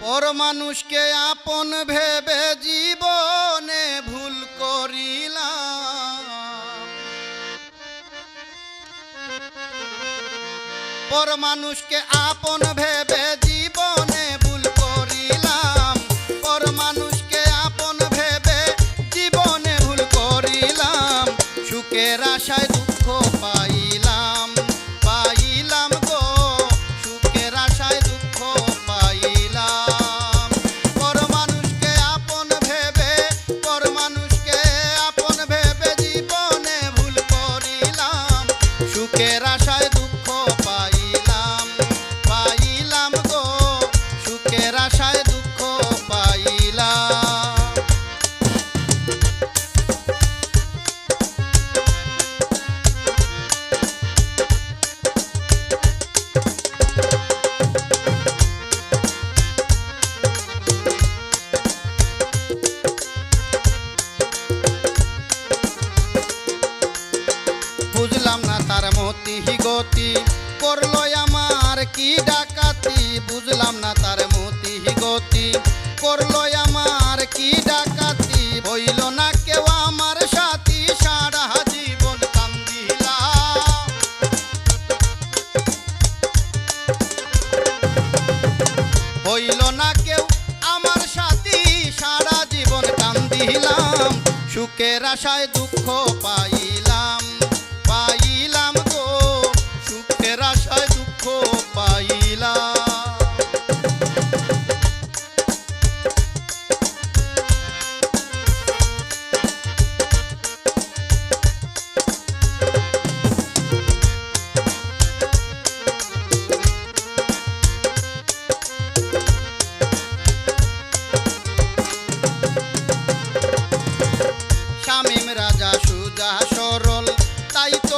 পর মানুষকে আপন ভেবে জীবনে ভুল করিলাম। পর মানুষকে আপন ভেবে গতি করল আমার কি ডাকাতি? বুঝলাম না তার মতি গতি আমার কি ডাকাতি? হইল না কেউ আমার সাথী, সারা জীবন হইল না কেউ আমার সাথী, সারা জীবন সুখের আশায় দুঃখ পাইলাম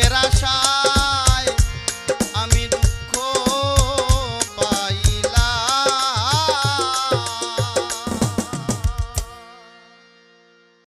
que